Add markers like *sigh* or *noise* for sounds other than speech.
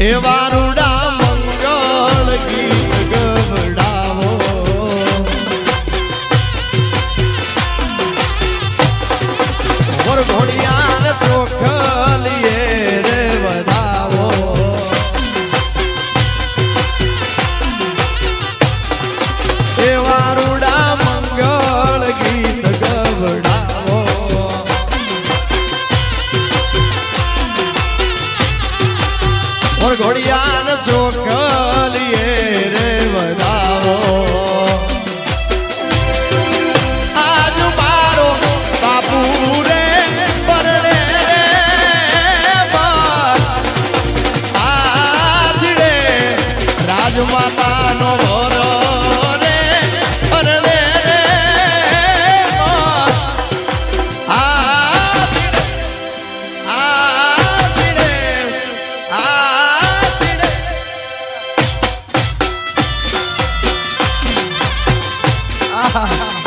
Eu varou ઓર ઘોડિયાન ચોકલીએ રે વધાવો આજ મારો બાપુ રે પરણે રે. આજ રે રાજમાતાનો ja. *laughs*